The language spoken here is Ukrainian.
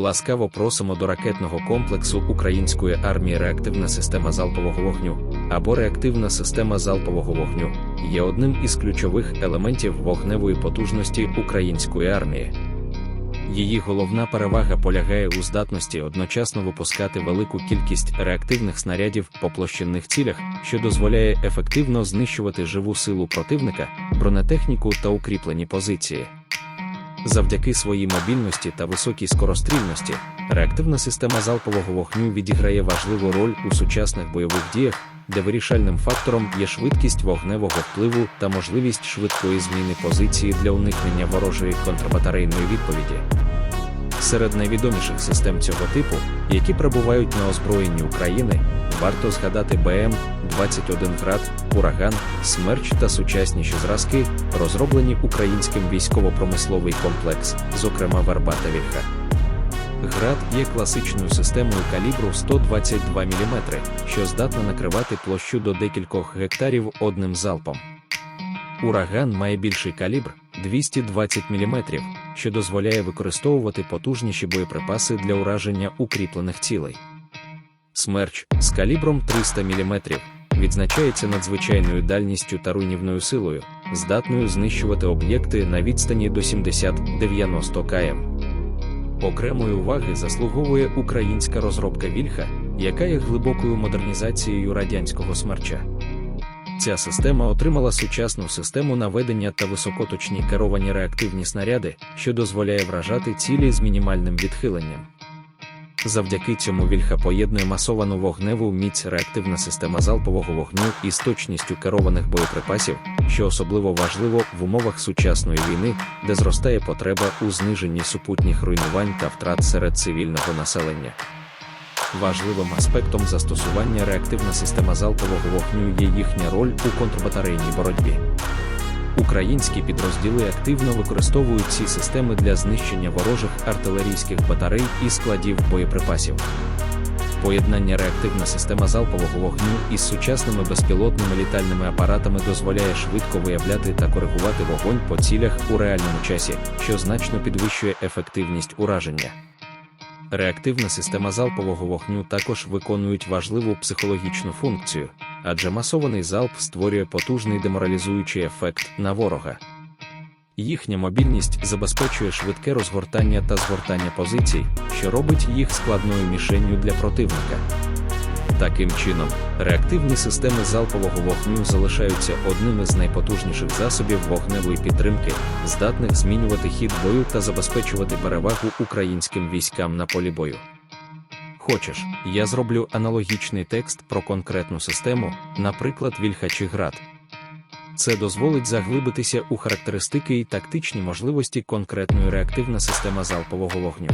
Ласкаво просимо до ракетного комплексу української армії реактивна система залпового вогню або реактивна система залпового вогню є одним із ключових елементів вогневої потужності української армії. Її головна перевага полягає у здатності одночасно випускати велику кількість реактивних снарядів по площинних цілях, що дозволяє ефективно знищувати живу силу противника, бронетехніку та укріплені позиції. Завдяки своїй мобільності та високій скорострільності, реактивна система залпового вогню відіграє важливу роль у сучасних бойових діях, де вирішальним фактором є швидкість вогневого впливу та можливість швидкої зміни позиції для уникнення ворожої контрбатарейної відповіді. Серед найвідоміших систем цього типу, які перебувають на озброєнні України, варто згадати БМ-21 град, ураган, смерч та сучасніші зразки, розроблені українським військово-промисловий комплекс, зокрема Верба та Вільха. Град є класичною системою калібру 122 мм, що здатна накривати площу до декількох гектарів одним залпом. Ураган має більший калібр 220 мм, що дозволяє використовувати потужніші боєприпаси для ураження укріплених цілей. Смерч з калібром 300 мм відзначається надзвичайною дальністю та руйнівною силою, здатною знищувати об'єкти на відстані до 70-90 км. Окремої уваги заслуговує українська розробка Вільха, яка є глибокою модернізацією радянського смерча. Ця система отримала сучасну систему наведення та високоточні керовані реактивні снаряди, що дозволяє вражати цілі з мінімальним відхиленням. Завдяки цьому вільха поєднує масовану вогневу міць реактивна система залпового вогню із точністю керованих боєприпасів, що особливо важливо в умовах сучасної війни, де зростає потреба у зниженні супутніх руйнувань та втрат серед цивільного населення. Важливим аспектом застосування реактивна система залпового вогню є їхня роль у контрбатарейній боротьбі. Українські підрозділи активно використовують ці системи для знищення ворожих артилерійських батарей і складів боєприпасів. Поєднання реактивна система залпового вогню із сучасними безпілотними літальними апаратами дозволяє швидко виявляти та коригувати вогонь по цілях у реальному часі, що значно підвищує ефективність ураження. Реактивна система залпового вогню також виконують важливу психологічну функцію, адже масований залп створює потужний деморалізуючий ефект на ворога. Їхня мобільність забезпечує швидке розгортання та згортання позицій, що робить їх складною мішенню для противника. Таким чином, реактивні системи залпового вогню залишаються одним із найпотужніших засобів вогневої підтримки, здатних змінювати хід бою та забезпечувати перевагу українським військам на полі бою. Хочеш, я зроблю аналогічний текст про конкретну систему, наприклад, Вільха чи Град. Це дозволить заглибитися у характеристики і тактичні можливості конкретної реактивна система залпового вогню.